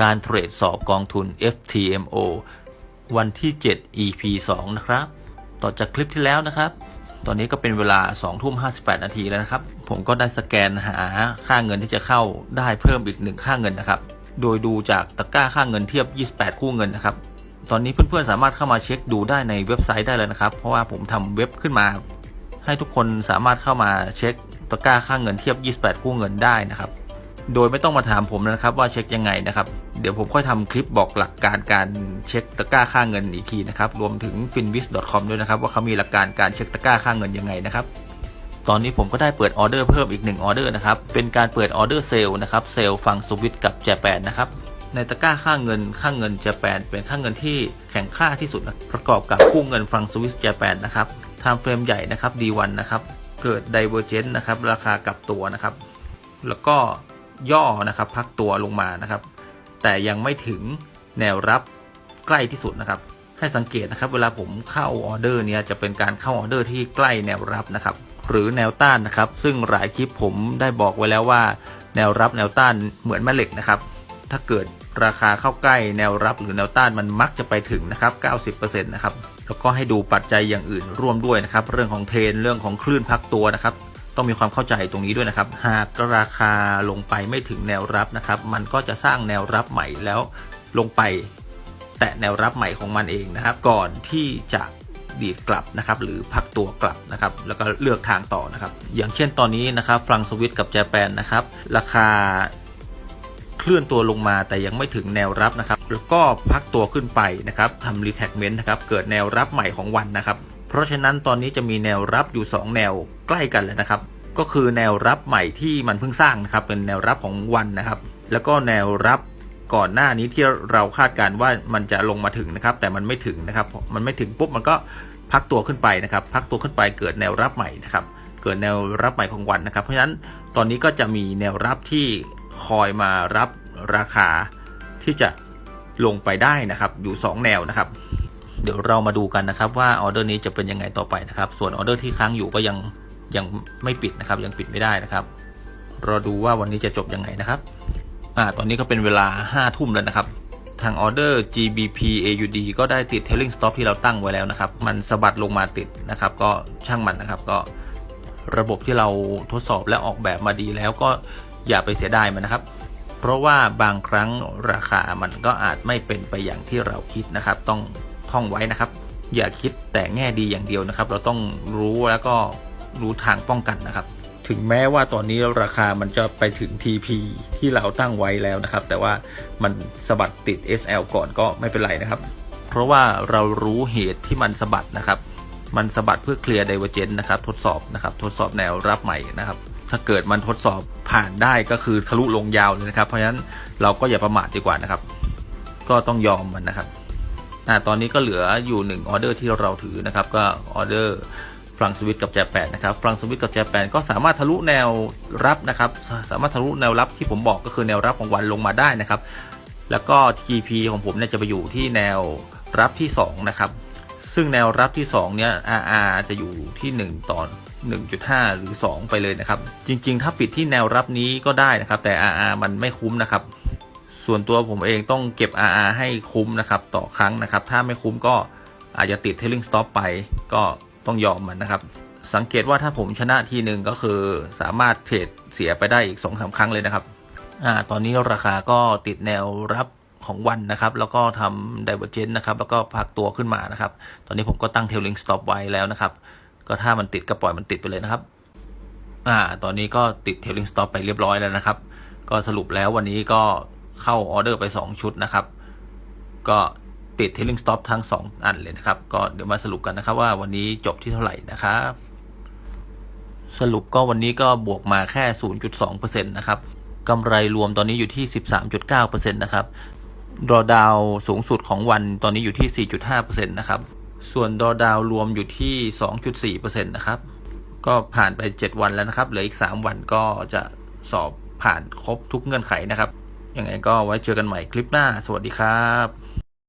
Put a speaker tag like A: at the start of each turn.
A: การเทรดสอบกองทุน FTMO วันที่ 7 EP 2 นะครับ ต่อจากคลิปที่แล้วนะครับ ตอนนี้ก็เป็นเวลา2ทุ่ม58 นาทีแล้วนะครับ ผมก็ได้สแกนหาค่าเงินที่จะเข้าได้เพิ่มอีกหนึ่งค่าเงินนะครับ โดยดูจากตะกร้าค่าเงินเทียบ 28 คู่เงินนะครับ ตอนนี้เพื่อนๆสามารถเข้ามาเช็คดูได้ในเว็บไซต์ได้เลยนะครับ เพราะว่าผมทำเว็บขึ้นมา ให้ทุกคนสามารถเข้ามาเช็คตะกร้าค่าเงินเทียบ 28 คู่เงินได้นะครับ โดยไม่ต้องมาถามผมนะครับว่าเช็คยังไงนะครับ เดี๋ยวผมค่อยทำคลิปบอกหลักการการเช็คตะกร้าค่าเงินอีกทีนะครับ รวมถึง finviz.com ด้วยนะครับ ว่าเขามีหลักการการเช็คตะกร้าค่าเงินยังไงนะครับตอนนี้ผมก็ได้เปิดออเดอร์เพิ่มอีก1ออเดอร์นะครับ เป็นการเปิดออเดอร์เซลล์นะครับ เซลล์ฝั่งสวิตกับแจแปนนะครับ ในตะกร้าค่าเงินค่าเงินแจแปนเป็นค่าเงินที่แข็งค่าที่สุดนะประกอบกับคู่เงินฝั่งสวิสแจแปนนะครับทม์เฟรมใหญ่นะครับ D1 นะครับ เกิด Divergence นะครับ ราคากลับตัวนะครับ แล้วก็ ย่อนะครับ พักตัวลงมานะครับ แต่ยังไม่ถึงแนวรับใกล้ที่สุดนะครับ ให้สังเกตนะครับ เวลาผมเข้าออเดอร์เนี้ยจะเป็นการเข้าออเดอร์ที่ใกล้แนวรับนะครับ หรือแนวต้านนะครับ ซึ่งหลายคลิปผมได้บอกไว้แล้วว่า แนวรับแนวต้านเหมือนแม่เหล็กนะครับ ถ้าเกิดราคาเข้าใกล้แนวรับหรือแนวต้านมันมักจะไปถึงนะครับ 90%นะครับ แล้วก็ให้ดูปัจจัยอย่างอื่นร่วมด้วยนะครับ เรื่องของเทรนเรื่องของคลื่นพักตัวนะครับ ต้องมีความเข้าใจตรงนี้ด้วยนะครับ หากราคาลงไปไม่ถึงแนวรับนะครับ มันก็จะสร้างแนวรับใหม่แล้วลงไป แตะแนวรับใหม่ของมันเองนะครับ ก่อนที่จะดีดกลับนะครับ หรือพักตัวกลับนะครับ แล้วก็เลือกทางต่อนะครับ อย่างเช่นตอนนี้นะครับฟรังสวิตกับแจแปนนะครับ ราคาเคลื่อนตัวลงมาแต่ยังไม่ถึงแนวรับนะครับ แล้วก็พักตัวขึ้นไปนะครับทำรีแท็กเมนต์นะครับ เกิดแนวรับใหม่ของวันนะครับ ราะฉะนั้นตอนนี้จะมีแนวรับอยู่ 2 แนวใกล้กันเลยนะครับ ก็คือแนวรับใหม่ที่มันเพิ่งสร้างนะครับเป็นแนวรับของวันนะครับ แล้วก็แนวรับก่อนหน้านี้ที่เราคาดการว่ามันจะลงมาถึงนะครับ แต่มันไม่ถึงนะครับ มันไม่ถึงปุ๊บมันก็พักตัวขึ้นไปนะครับ พักตัวขึ้นไปเกิดแนวรับใหม่นะครับ เกิดแนวรับใหม่ของวันนะครับ เพราะฉะนั้นตอนนี้ก็จะมีแนวรับที่คอยมารับราคาที่จะลงไปได้นะครับ อยู่ 2 แนวนะครับ เดี๋ยวเรามาดูกันนะครับว่าออเดอร์นี้จะเป็นยังไงต่อไปนะครับ ส่วนออเดอร์ที่ค้างอยู่ก็ยังยังไม่ปิดนะครับ ยังปิดไม่ได้นะครับรอดูว่าวันนี้จะจบยังไงนะครับอ่าตอนนี้ก็เป็นเวลา5ทุ่มแล้วนะครับ ทางออเดอร์ GBP AUD ก็ได้ติด Trailing Stop ที่เราตั้งไว้แล้วนะครับ มันสะบัดลงมาติดนะครับ ก็ช่างมันนะครับ ก็ระบบที่เราทดสอบและออกแบบมาดีแล้วก็อย่าไปเสียดายมันนะครับ เพราะว่าบางครั้งราคามันก็อาจไม่เป็นไปอย่างที่เราคิดนะครับ ต้อง ท่องไว้นะครับ อย่าคิดแต่แง่ดีอย่างเดียวนะครับ เราต้องรู้แล้วก็รู้ทางป้องกันนะครับ ถึงแม้ว่าตอนนี้ราคามันจะไปถึง TP ที่เราตั้งไว้แล้วนะครับ แต่ว่ามันสะบัดติด SL ก่อนก็ไม่เป็นไรนะครับ เพราะว่าเรารู้เหตุที่มันสะบัดนะครับ มันสะบัดเพื่อเคลียร์ไดเวอร์เจนนะครับ ทดสอบนะครับ ทดสอบแนวรับใหม่นะครับถ้าเกิดมันทดสอบผ่านได้ก็คือทะลุลงยาวเลยนะครับ เพราะฉะนั้นเราก็อย่าประมาทดีกว่านะครับ ก็ต้องยอมมันนะครับ อ่าตอนนี้ก็เหลืออยู่หนึ่งออเดอร์ที่เราถือนะครับ ก็ออเดอร์ฟรังสวิตกับแจแปนนะครับฟรังสวิตกับแจแปนก็สามารถทะลุแนวรับนะครับ สามารถทะลุแนวรับที่ผมบอกก็คือแนวรับของวันลงมาได้นะครับ แล้วก็ TP ของผมเนี่ยจะไปอยู่ที่แนวรับที่2นะครับ ซึ่งแนวรับที่2เนี่ย RR จะอยู่ที่ 1ต่อ1.5 หรือ 2 ไปเลยนะครับ จริง ๆ ถ้าปิดที่แนวรับนี้ก็ได้นะครับ แต่ RR มันไม่คุ้มนะครับ ส่วนตัวผมเองต้องเก็บ RR ให้คุ้มนะครับ ต่อครั้งนะครับ ถ้าไม่คุ้มก็อาจจะติด trailing stop ไปก็ต้องยอมมันนะครับ สังเกตว่าถ้าผมชนะทีหนึ่งก็คือสามารถเทรดเสียไปได้อีก2อสาครั้งเลยนะครับอ่าตอนนี้ราคาก็ติดแนวรับของวันนะครับ แล้วก็ทำ divergence นะครับ แล้วก็พักตัวขึ้นมานะครับ ตอนนี้ผมก็ตั้ง trailing stop ไว้แล้วนะครับ ก็ถ้ามันติดก็ปล่อยมันติดไปเลยนะครับอ่าตอนนี้ก็ติด trailing stop ไปเรียบร้อยแล้วนะครับ ก็สรุปแล้ววันนี้ก็ เข้าออเดอร์ไป 2 ชุดนะครับ ก็ติด trailing stop ทั้ง 2 อันเลยนะครับ ก็เดี๋ยวมาสรุปกันนะครับว่าวันนี้จบที่เท่าไหร่นะครับ สรุปก็วันนี้ก็บวกมาแค่ 0.2%นะครับกำไรรวมตอนนี้อยู่ที่ 13.9%นะครับดอดาวสูงสุดของวันตอนนี้อยู่ที่ 4.5%นะครับ ส่วนดอดาวรวมอยู่ที่ 2.4%นะครับ ก็ผ่านไป 7 วันแล้วนะครับ เหลืออีก 3 วันก็จะสอบผ่านครบทุกเงื่อนไขนะครับ ยังไงก็ไว้เจอกันใหม่คลิปหน้า สวัสดีครับ